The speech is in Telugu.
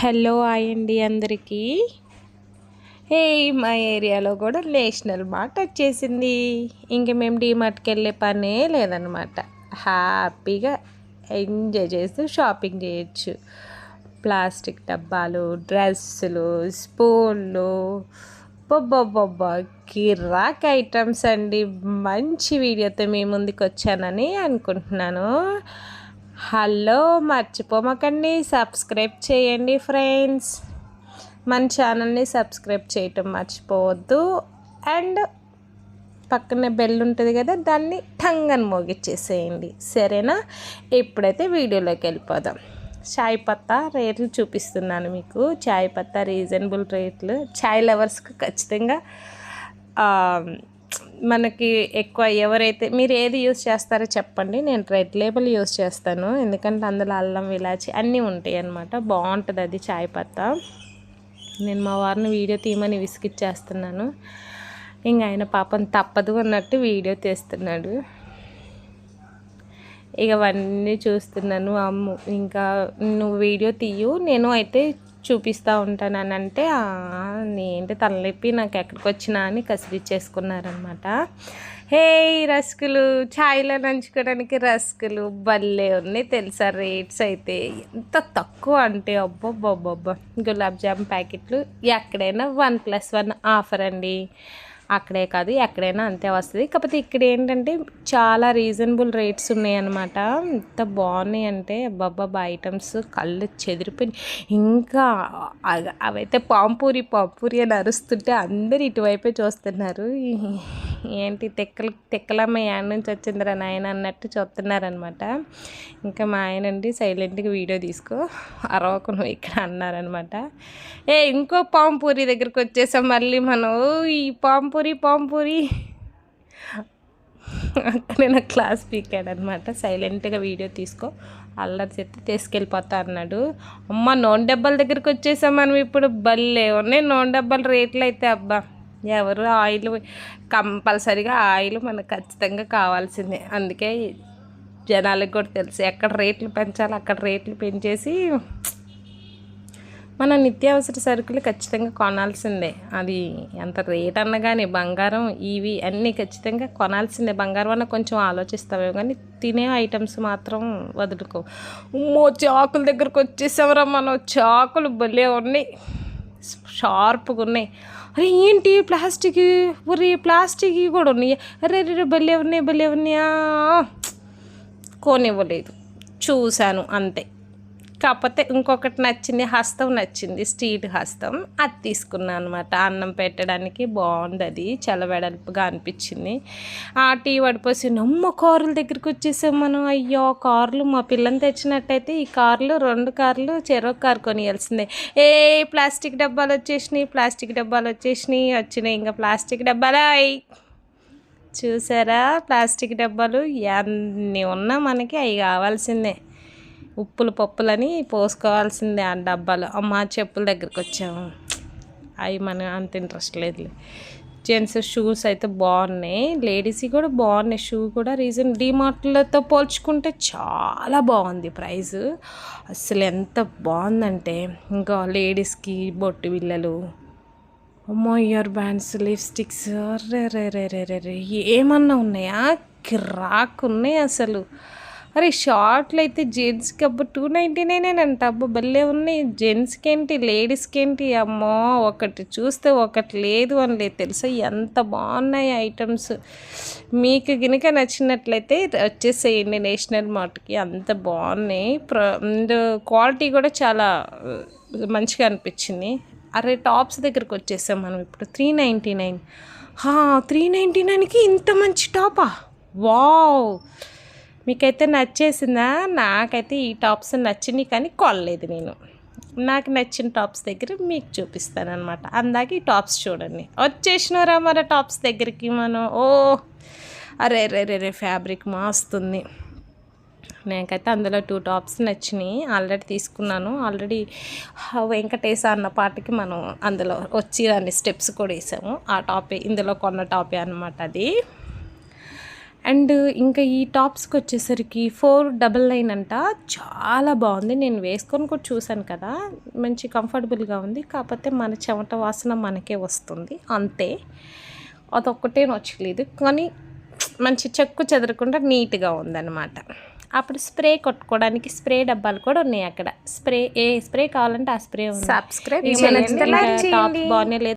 హలో హాయ్ అండి అందరికీ. ఏ మా ఏరియాలో కూడా నేషనల్ మార్ట్ వచ్చేసింది. ఇంక మేము డీమార్ట్కి వెళ్ళే పనే లేదనమాట హ్యాపీగా ఎంజాయ్ చేస్తూ షాపింగ్ చేయొచ్చు. ప్లాస్టిక్ డబ్బాలు డ్రెస్సులు స్పూన్లు. బొబ్బొబ్బొబ్బ కిరాక్ ఐటమ్స్ అండి. మంచి వీడియోతో మీ ముందుకు వచ్చానని అనుకుంటున్నాను. హలో మర్చిపోమకండి. సబ్స్క్రైబ్ చేయండి ఫ్రెండ్స్. మన ఛానల్ని సబ్స్క్రైబ్ చేయటం మర్చిపోవద్దు. అండ్ పక్కనే బెల్ ఉంటుంది కదా దాన్ని టంగన్ మోగిచ్చేసేయండి. సరేనా? ఇప్పుడైతే వీడియోలోకి వెళ్ళిపోదాం. చాయ్ పత్తా రేట్లు చూపిస్తున్నాను మీకు. చాయ్ పత్తా రీజనబుల్ రేట్లు. చాయ్ లవర్స్కి ఖచ్చితంగా మనకి ఎక్కువ ఎవరైతే మీరు ఏది యూస్ చేస్తారో చెప్పండి. నేను రెడ్ లేబుల్ యూస్ చేస్తాను. ఎందుకంటే అందులో అల్లం ఇలాచి అన్నీ ఉంటాయి అన్నమాట. బాగుంటుంది అది చాయ్ పత్తా. నేను మా వారిని వీడియో తీయమని విసిగిచ్చేస్తున్నాను. ఇంక ఆయన పాపం తప్పదు అన్నట్టు వీడియో తీస్తున్నాడు. ఇక అవన్నీ చూస్తున్నాను అమ్ము. ఇంకా నువ్వు వీడియో తీయు. నేను అయితే చూపిస్తూ ఉంటానని అంటే ఏంటి తలనొప్పి నాకు ఎక్కడికి వచ్చినా అని కసిరిచ్చేసుకున్నారనమాట హే రస్కులు ఛాయ్లో నంచుకోవడానికి రస్కులు భలే ఉన్నాయి తెలుసా రేట్స్ అయితే. ఎంత తక్కువ అంటే అబ్బబ్బబ్బబ్బా. గులాబ్ జామ్ ప్యాకెట్లు ఎక్కడైనా వన్ ప్లస్ వన్ ఆఫర్ అండి. అక్కడే కాదు ఎక్కడైనా అంతే వస్తుంది. కాకపోతే ఇక్కడ ఏంటంటే చాలా రీజనబుల్ రేట్స్ ఉన్నాయన్నమాట. ఎంత బాగున్నాయి అంటే అబ్బాబ్బా ఐటమ్స్ కళ్ళు చెదిరిపోయి ఇంకా అవైతే పాంపూరి పాంపూరి అని అరుస్తుంటే అందరు ఇటువైపే చూస్తున్నారు. ఏంటి తెక్కలు తెక్కలమ్మ యాడ్ నుంచి వచ్చిందిరా నాయన అన్నట్టు చూస్తున్నారనమాట ఇంకా మా ఆయన అండి సైలెంట్గా వీడియో తీసుకో అరవకు నువ్వు ఇక్కడ అన్నారనమాట ఏ ఇంకో పాంపూరి దగ్గరికి వచ్చేసాం మళ్ళీ మనం. ఈ పాంపూరి పాంపూరి అక్కడే నా క్లాస్ పీకాడు అనమాట సైలెంట్గా వీడియో తీసుకో అల్లరి చెత్త తీసుకెళ్ళిపోతా అన్నాడు. అమ్మ నోన్ డబ్బాల దగ్గరికి వచ్చేసాం మనం ఇప్పుడు. బల్లే ఉన్నాయి నోన్ డబ్బాల రేట్లు అయితే అబ్బా. ఎవరు ఆయిల్ కంపల్సరీగా ఆయిల్ మనకు ఖచ్చితంగా కావాల్సిందే. అందుకే జనాలకు కూడా తెలుసు ఎక్కడ రేట్లు పెంచాలి అక్కడ రేట్లు పెంచేసి మన నిత్యావసర సరుకులు ఖచ్చితంగా కొనాల్సిందే. అది ఎంత రేట్ అన్నా కానీ బంగారం ఇవి అన్నీ ఖచ్చితంగా కొనాల్సిందే. బంగారం అన్న కొంచెం ఆలోచిస్తామే కానీ తినే ఐటమ్స్ మాత్రం వదులుకో. మో చాకుల దగ్గరకు వచ్చేసామరా మనం? చాకులు భలే ఉన్నాయి. షార్ప్గా ఉన్నాయి. అరే ఏంటి ప్లాస్టిక్? ఒరే ప్లాస్టిక్ కూడా ఉన్నాయి. అరే రే భలే ఉన్నాయి భలే ఉన్నాయా. కొనివ్వలేదు. చూశాను అంతే. కాకపోతే ఇంకొకటి నచ్చింది హస్తం నచ్చింది స్టీల్ హస్తం. అది తీసుకున్నాను అనమాట అన్నం పెట్టడానికి బాగుంది అది చాలా వెడల్పుగా అనిపించింది. ఆ టీ వడిపోసి నమ్మ కార్ల దగ్గరికి వచ్చేసాం మనం. అయ్యో కార్లు మా పిల్లని తెచ్చినట్టయితే ఈ కార్లు రెండు కార్లు చెరొక కారు కొనియాల్సిందే. ఏ ప్లాస్టిక్ డబ్బాలు వచ్చేసినాయి ప్లాస్టిక్ డబ్బాలు వచ్చేసినాయి వచ్చినాయి. ఇంకా ప్లాస్టిక్ డబ్బాలు? చూసారా? ప్లాస్టిక్ డబ్బాలు ఎన్ని ఉన్నా మనకి అవి కావాల్సిందే. ఉప్పులు పప్పులని పోసుకోవాల్సిందే ఆ డబ్బాలు. అమ్మ చెప్పుల దగ్గరికి వచ్చాము. అవి మన అంత ఇంట్రెస్ట్ లేదు జెంట్స్ షూస్ అయితే బాగున్నాయి. లేడీస్ కూడా బాగున్నాయి. షూ కూడా రీజన్ డిమార్ట్లతో పోల్చుకుంటే చాలా బాగుంది ప్రైస్ అసలు ఎంత బాగుందంటే ఇంకా లేడీస్కి బొట్టు బిల్లలు అమ్మో ఇయర్ బ్యాండ్స్ లిప్స్టిక్స్ రే రే రే రే రే రే ఏమన్నా ఉన్నాయా? కిరాక్ ఉన్నాయి అసలు. అరే షార్ట్లు అయితే జెంట్స్కి అబ్బా టూ నైంటీ నైన్ అంట అబ్బా భలే ఉన్నాయి. జెంట్స్కి ఏంటి లేడీస్కి ఏంటి అమ్మో ఒకటి చూస్తే ఒకటి లేదు అని లేదు తెలుసా ఎంత బాగున్నాయి ఐటమ్స్. మీకు గినక నచ్చినట్లయితే వచ్చేసేయండి నేషనల్ మార్ట్కి. అంత బాగున్నాయి. క్వాలిటీ కూడా చాలా మంచిగా అనిపించింది. అరే టాప్స్ దగ్గరకు వచ్చేసాం మనం ఇప్పుడు. Three ninety nine. Three ninety నైన్కి ఇంత మంచి టాపా? వావ్! మీకైతే నచ్చేసిందా? నాకైతే ఈ టాప్స్ నచ్చినాయి కానీ కొనలేదు నేను. నాకు నచ్చిన టాప్స్ దగ్గర మీకు చూపిస్తాను అనమాట అందాక ఈ టాప్స్ చూడండి. వచ్చేసినారా మన టాప్స్ దగ్గరికి మనం? ఓ అరే రే రే రే ఫ్యాబ్రిక్ మాస్తుంది. నాకైతే అందులో టూ టాప్స్ నచ్చినాయి. ఆల్రెడీ తీసుకున్నాను. ఆల్రెడీ వెంకటేశ అన్న పాటకి మనం అందులో వచ్చి దాన్ని స్టెప్స్ కూడా వేసాము. ఆ టాపే ఇందులో కొన్న టాపే అనమాట అది. అండ్ ఇంకా ఈ టాప్స్కి వచ్చేసరికి ఫోర్ డబల్ నైన్ అంట. చాలా బాగుంది. నేను వేసుకొని కూడా చూశాను కదా. మంచి కంఫర్టబుల్గా ఉంది. కాకపోతే మన చెమట వాసన మనకే వస్తుంది. అంతే. అదొక్కటే నచ్చలేదు. కానీ మంచి చెక్కు చెదరకుండా నీట్గా ఉందన్నమాట. అప్పుడు స్ప్రే కొట్టుకోవడానికి స్ప్రే డబ్బాలు కూడా ఉన్నాయి అక్కడ. స్ప్రే ఏ స్ప్రే కావాలంటే ఆ స్ప్రే ఉంది. సబ్స్క్రైబ్ టాప్ బాగానే లేదు.